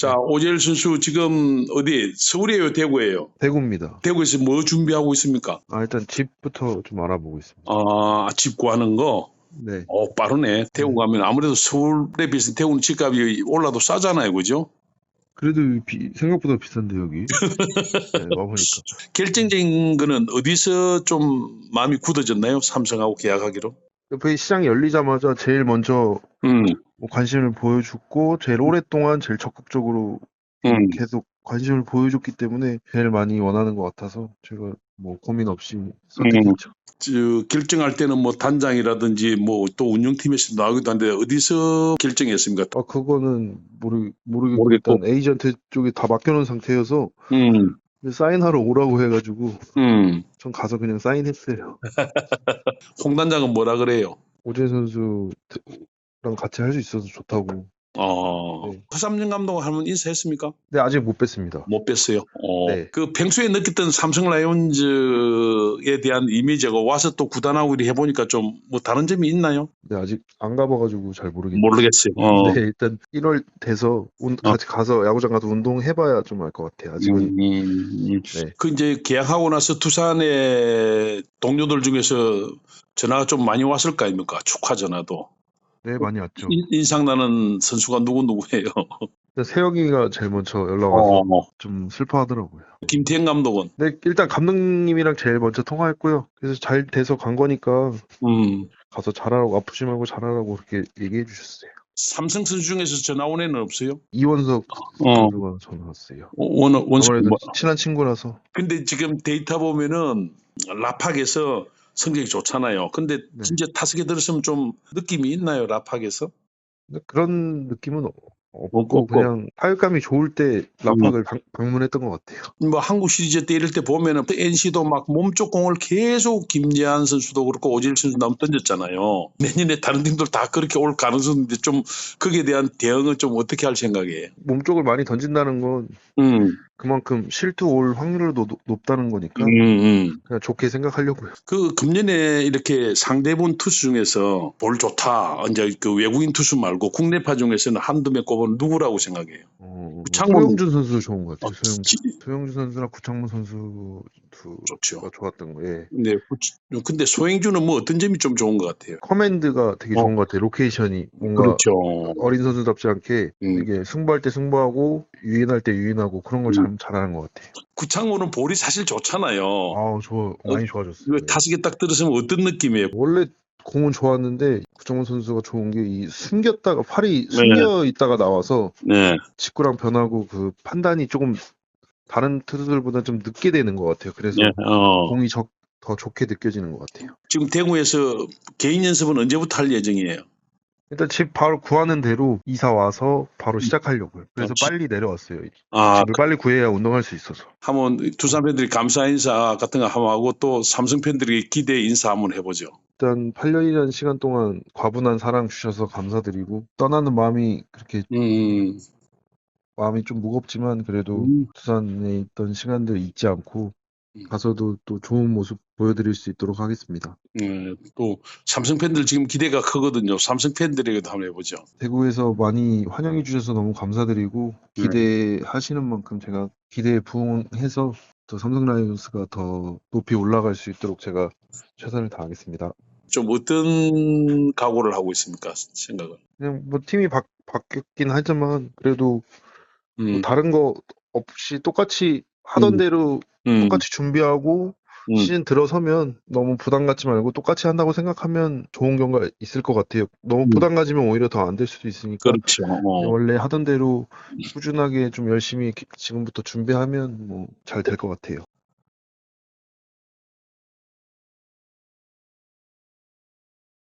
자, 오재일 선수 지금 어디 서울이에요, 대구예요? 대구입니다. 대구에서 뭐 준비하고 있습니까? 아, 일단 집부터 좀 알아보고 있습니다. 아, 집 구하는 거. 네. 어, 빠르네. 대구 가면 아무래도 서울에 비해서 대구는 집값이 올라도 싸잖아요, 그죠? 그래도 비- 생각보다 비싼데 여기. 네, 와보니까. 결정적인 거는 어디서 좀 마음이 굳어졌나요? 삼성하고 계약하기로? 옆에 시장이 열리자마자 제일 먼저 음, 뭐 관심을 보여줬고 제일 오랫동안 제일 적극적으로 음. 계속 관심을 보여줬기 때문에 제일 많이 원하는 것 같아서 제가 뭐 고민 없이 선택했죠. 저, 결정할 때는 뭐 단장이라든지 뭐 또 운영팀에서 나오기도 한데 어디서 결정했습니까? 아 그거는 모르 모르겠고. 일단 에이전트 쪽에 다 맡겨놓은 상태여서 음, 사인하러 오라고 해가지고 음. 전 가서 그냥 사인했어요. 홍 단장은 뭐라 그래요? 오재 선수랑 같이 할 수 있어서 좋다고. 어, 네. 허삼진 감독 한번 인사했습니까? 근데 아직 못 뵀습니다. 못 뵀어요. 어, 네. 그 평소에 느꼈던 삼성 라이온즈에 대한 이미지가 와서 또 구단하고 이렇게 해보니까 좀 뭐 다른 점이 있나요? 근데 아직 안 가봐가지고 잘 모르겠네요. 모르겠어요. 어. 네, 일단 1월 돼서 운- 같이 가서 야구장 가서 운동해봐야 좀 알 것 같아요. 아직은. 음, 음. 네. 그 이제 계약하고 나서 투산의 동료들 중에서 전화가 좀 많이 왔을 거 아닙니까? 축하 전화도. 네, 많이 왔죠. 인- 인상나는 선수가 누구 누구예요? 일단 세혁이가 제일 먼저 연락 와서 어, 좀 슬퍼하더라고요. 김태형 감독은. 네, 일단 감독님이랑 제일 먼저 통화했고요. 그래서 잘 돼서 간 거니까 음, 가서 잘하라고 아프지 말고 잘하라고 그렇게 얘기해 주셨어요. 삼성 선수 중에서 전화 온 애는 없어요? 이원석 어, 선수가 전화 왔어요. 원, 원수. 아무래도 뭐, 친한 친구라서 근데 지금 데이터 보면은 라팍에서 성적이 좋잖아요. 근데 네. 진짜 타석에 들었으면 좀 느낌이 있나요, 라팍에서? 그런 느낌은 어- 없고. 그냥 타격감이 좋을 때 라팍을 방, 방문했던 것 같아요. 뭐 한국 시리즈 때 이럴 때 보면은 NC도 막 몸쪽 공을 계속 김재한 선수도 그렇고 오질 선수도 나면 던졌잖아요. 내년에 다른 팀들 다 그렇게 올 가능성인데 좀 거기에 대한 대응은 좀 어떻게 할 생각이에요? 몸쪽을 많이 던진다는 건 음, 그만큼 실투 올 확률도 높- 높다는 거니까 음, 음. 그냥 좋게 생각하려고요. 그 금년에 이렇게 상대본 투수 중에서 볼 좋다. 이제 그 외국인 투수 말고 국내파 중에서는 한두 명 꼽으면 누구라고 생각해요? 어, 구창모- 소영준 선수 좋은 것 같아요. 어, 소영준. 선수랑 구창모 선수 두가 좋죠. 좋았던 거예요. 근데 구- 근데 소행주는 뭐 어떤 점이 좀 좋은 것 같아요? 커맨드가 되게 좋은 것 같아요. 로케이션이 뭔가 그렇죠. 어린 선수답지 않게 음. 이게 승부할 때 승부하고 유인할 때 유인하고 그런 걸 잘, 잘하는 것 같아요. 구창모는 볼이 사실 좋잖아요. 아우 좋아 많이 좋아졌어요. 이거 타석에 딱 들으시면 어떤 느낌이에요? 원래 공은 좋았는데 구창모 선수가 좋은 게 이 숨겼다가 팔이 네. 숨겨 있다가 나와서 네. 직구랑 변하고 그 판단이 조금 다른 투수들보다 좀 늦게 되는 것 같아요. 그래서 네. 어. 공이 적, 더 좋게 느껴지는 것 같아요. 지금 대구에서 개인 연습은 언제부터 할 예정이에요? 일단 집 바로 구하는 대로 이사 와서 바로 시작하려고요. 그래서 아, 지- 빨리 내려왔어요. 아, 집을 빨리 구해야 운동할 수 있어서. 한번 두산 팬들이 감사 인사 같은 거 한번 하고 또 삼성 팬들이 기대 인사 한번 해보죠. 일단 8년이라는 시간 동안 과분한 사랑 주셔서 감사드리고 떠나는 마음이 그렇게 음, 마음이 좀 무겁지만 그래도 음. 두산에 있던 시간들 잊지 않고 음. 가서도 또 좋은 모습 보여드릴 수 있도록 하겠습니다. 예, 또 삼성 팬들 지금 기대가 크거든요. 삼성 팬들에게도 한번 해보죠. 대구에서 많이 환영해 주셔서 너무 감사드리고 네. 기대하시는 만큼 제가 기대에 부응해서 또 삼성 라이온스가 더 높이 올라갈 수 있도록 제가 최선을 다하겠습니다. 좀 어떤 각오를 하고 있습니까? 생각은. 그냥 뭐 팀이 바, 바뀌었긴 하지만 그래도 뭐 음, 다른 거 없이 똑같이 하던 음. 대로 음, 똑같이 준비하고 음. 시즌 들어서면 너무 부담 갖지 말고 똑같이 한다고 생각하면 좋은 경우가 있을 것 같아요. 너무 음. 부담 가지면 오히려 더 안 될 수도 있으니까 그렇죠. 어. 원래 하던 대로 꾸준하게 좀 열심히 기- 지금부터 준비하면 뭐 잘 될 것 같아요.